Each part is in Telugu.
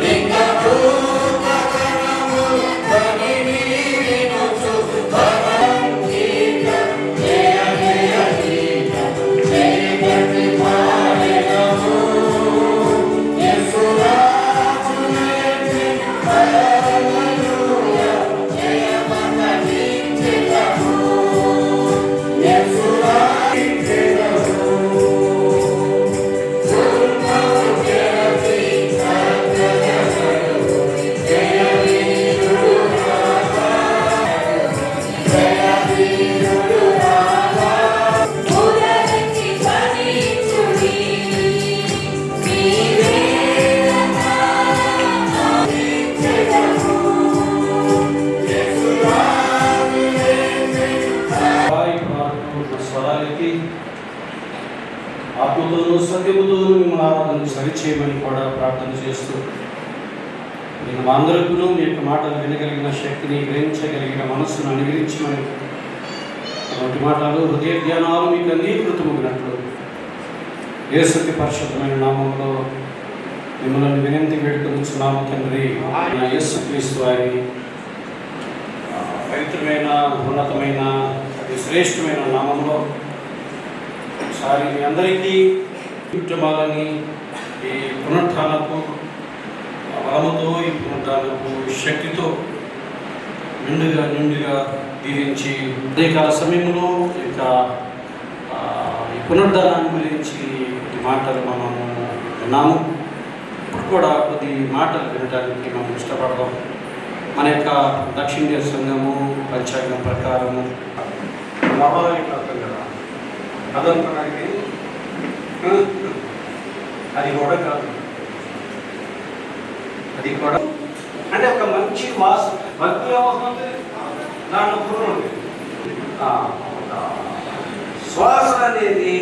Lingarum. స్వరాలకి ఆత్మతోనూ సత్యముతోనూ మిమ్మల్ని ఆరాధన సరిచేయమని కూడా ప్రార్థన చేస్తూ నేను మా అందరికీ మీ యొక్క మాటలు వినగలిగిన శక్తిని గ్రహించగలిగిన మనస్సును అనుగ్రహించమని అలాంటి మాటలు హృదయ ధ్యానాలు మీకు అంగీకృతమగినట్లు. యేసుకి పరిశుద్ధమైన నామంలో మిమ్మల్ని వినంతి వేడుకొనిచున్నాము తండ్రి. ఆయన యేసు క్రీస్తు వారి పవిత్రమైన ఉన్నతమైన శ్రేష్టమైన నామంలో ఒకసారి మీ అందరికీ ఉద్యమాలని ఈ పునరుత్థానపు బలముతో ఈ పునరుత్థానపు శక్తితో నిండుగా నిండుగా దీవించి ఉదయకాల సమయంలో ఇక ఈ పునరుద్ధానాన్ని గురించి కొద్ది మాటలు మనము విన్నాము. ఇప్పుడు కూడా కొద్ది మాటలు వినడానికి మనం ఇష్టపడదాం. మన యొక్క దక్షిణ సంఘము పంచాంగం ప్రకారము. నవాయి అదనుకోవడానికి అది కూడా కాదు. అది కూడా అంటే ఒక మంచి వాస భక్తి ఏమవుతుంది దాంట్లో పురుగు శ్వాస అనేది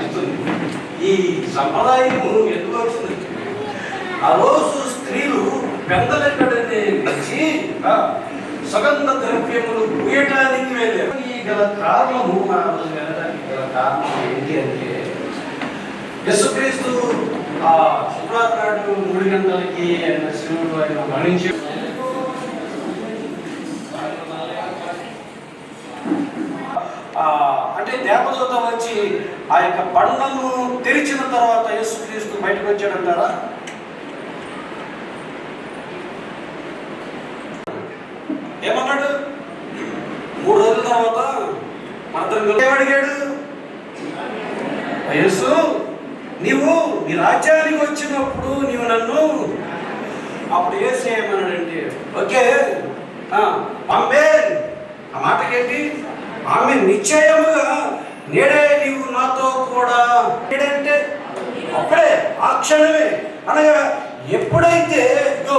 ఇస్తుంది ఈ సంప్రదాయం ఎందుకు వచ్చింది? ఆ రోజు స్త్రీలు పెందలెక్కడనే వచ్చి సుగంధ ద్రవ్యములు పూయటానికి వెళ్ళారు. ఈ గల కారణము మనం వెళ్ళడానికి గల కారణం ఏంటి అంటే యేసుక్రీస్తు ఆ శుక్రవారం నాడు మూడు గంటలకి ఆయన శివుడు ఆయన మరణించి అంటే దేవదూత వచ్చి ఆ యొక్క బండను తెరిచిన తర్వాత యేసుక్రీస్తు బయటకు వచ్చాడంటారా? ఏమన్నాడు? మూడు రోజుల తర్వాత మనందరం కలిసి ఏమడిగాడు? యేసు నీవు నీ రాజ్యానికి వచ్చినప్పుడు నీవు నన్ను అప్పుడు ఏ చేయమన్నాడంటే ఓకే పంపే ఆ మాటకేంటి? ఆమె నిశ్చయముగా నేడే నీవు నాతో కూడా నేడంటే అప్పుడే ఆ క్షణమే. అనగా ఎప్పుడైతే ఇదో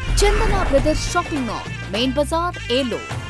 Chandana brothers shopping mall main Bazar Eluru